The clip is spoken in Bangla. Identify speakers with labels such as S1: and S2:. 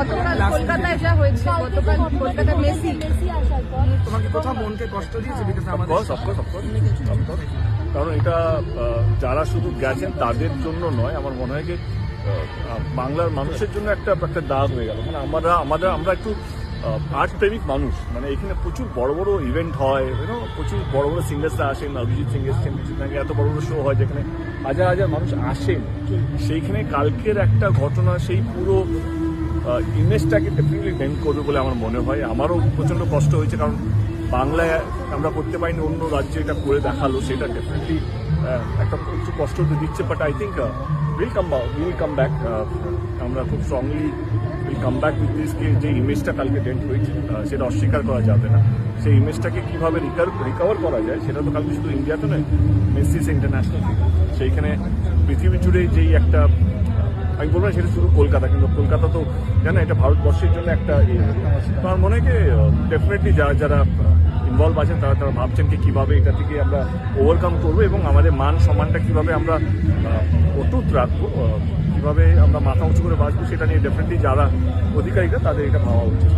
S1: গতকাল কলকাতায় যা হয়েছে গতকাল কলকাতা মেসি।
S2: মেসি আসার পর
S3: তোমাকে কোথাও মনকে কষ্ট দিয়েছে? বিকজ আমাদের
S4: অফকোর্স অফকোর্স অফকোর্স অফকোর্স কারণ এটা যারা শুধু গেছেন তাদের জন্য নয় আমার মনে হয় যে বাংলার মানুষের জন্য একটা একটা দাগ হয়ে গেল। মানে আমরা আমাদের আমরা একটু আর্ট প্রেমিক মানুষ। মানে এখানে প্রচুর বড় বড় ইভেন্ট হয় প্রচুর বড় বড় সিঙ্গার্সরা আসেন অভিজিৎ সিং এসছেন এত বড় বড় শো হয় যেখানে হাজার হাজার মানুষ আসেন। সেইখানে কালকের একটা ঘটনা সেই পুরো ইমেজটাকে ডেফিনেটলি ডেন্ট করবে বলে আমার মনে হয়। আমারও প্রচণ্ড কষ্ট হয়েছে কারণ বাংলায় আমরা করতে পারিনি, অন্য রাজ্যে এটা করে দেখাল, সেটা ডেফিনেটলি একটা একটু কষ্ট তো দিচ্ছে but I think will come will come back আমরা খুব strongly will come back with this যে ইমেজটা কালকে ডেন্ট হয়েছে সেটা অস্বীকার করা যাবে না। সেই ইমেজটাকে কীভাবে রিকার রিকভার করা যায়, সেটা তো কালকে শুধু ইন্ডিয়াতে নয় মেসিস ইন্টারন্যাশনাল সেইখানে পৃথিবী জুড়ে যেই একটা আমি বলব না, সেটা শুধু কলকাতা, কিন্তু কলকাতা তো জানো, এটা ভারতবর্ষের জন্য একটা। তো আমার মনে হয় ডেফিনেটলি যারা যারা ইনভলভ আছেন, তারা তারা ভাবছেন কি, কীভাবে এটা থেকে আমরা ওভারকাম করব এবং আমাদের মান সম্মানটা কীভাবে আমরা অটুট রাখব কীভাবে আমরা মাথা উঁচু করে বাঁচবো, সেটা নিয়ে ডেফিনেটলি যারা অধিকারীরা তাদের এটা ভাবা উচিত